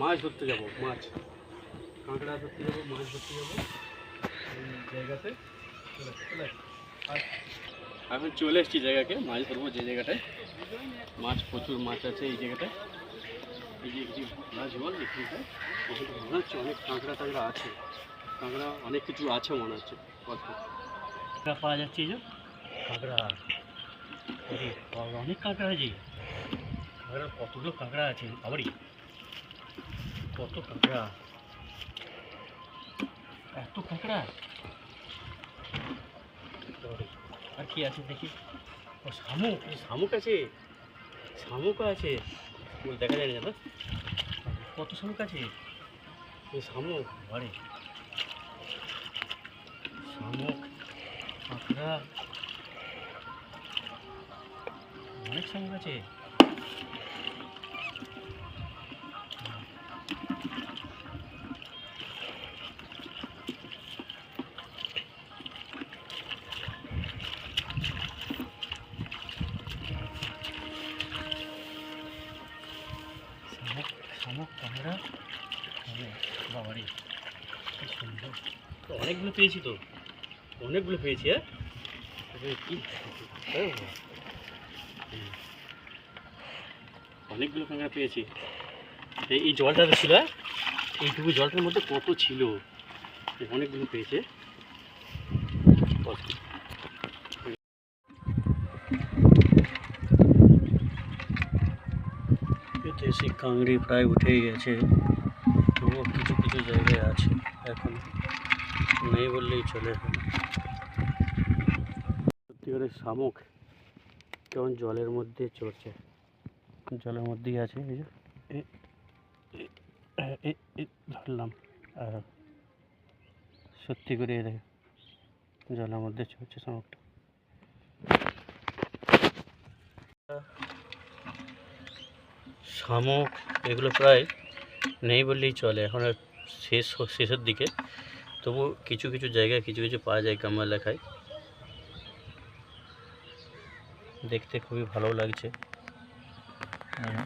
মাছ ধরতে যাব মাছ। কাঁকড়া ধরতে যাব মাছ ধরতে যাব। এই জায়গাতে। চলে আসো, চলে এসেছি জায়গাকে মাছ ধরবো যে জায়গাটায়। মাছ প্রচুর মাছ আছে এই জায়গাটায়। এই যে কিছু ভোলা জল এখানটায়। এখানে মনে হচ্ছে অনেক কাঁকড়া টাকড়া আছে। কাঁকড়া অনেক কিছু আছে মনে হচ্ছে। কাঁকড়া পাওয়া যাচ্ছে এই যে। কাঁকড়া। অনেক কাঁকড়া আছে। কাঁকড়া কতগুলো কাঁকড়া আছে বাবারি। কত কাঁকড়া এত কাঁকড়া আর কি আছে দেখি? ও, শামুক শামুক আছে? শামুকও আছে। দেখা যায় না কত শামুক আছে? এই শামুক। বাড়ি। শামুক কাঁকড়া অনেক শামুক আছে। শামুক শামুক বাবারি সুন্দর। অনেকগুলো পেয়েছি তো। অনেকগুলো পেয়েছি হ্যাঁ? কি হ্যাঁ। অনেকগুলো কাঁকড়া পেয়েছি। এই জলটা ছিল হ্যাঁ? এইটুকু জলটার মধ্যে কত ছিল? অনেকগুলো পেয়েছে। দেশি কাংড়ি প্রায় উঠেই গেছে। তবুও কিছু কিছু জায়গায় আছে। এখন নেই বললেই চলে। সত্যিকারের শামুক কেমন জলের মধ্যে চড়ছে। জলের মধ্যেই আছে, এই যে। ধরলাম। আর সত্যি করে এই জলের মধ্যে চড়ছে শামুকটা। শামুক এগুলো প্রায় নেই বললেই চলে। এখন আর শেষ শেষের দিকে। তবু কিছু কিছু জায়গায়, কিছু কিছু পাওয়া যায় কামার লেখায়। দেখতে খুবই ভালো লাগছে। হ্যাঁ।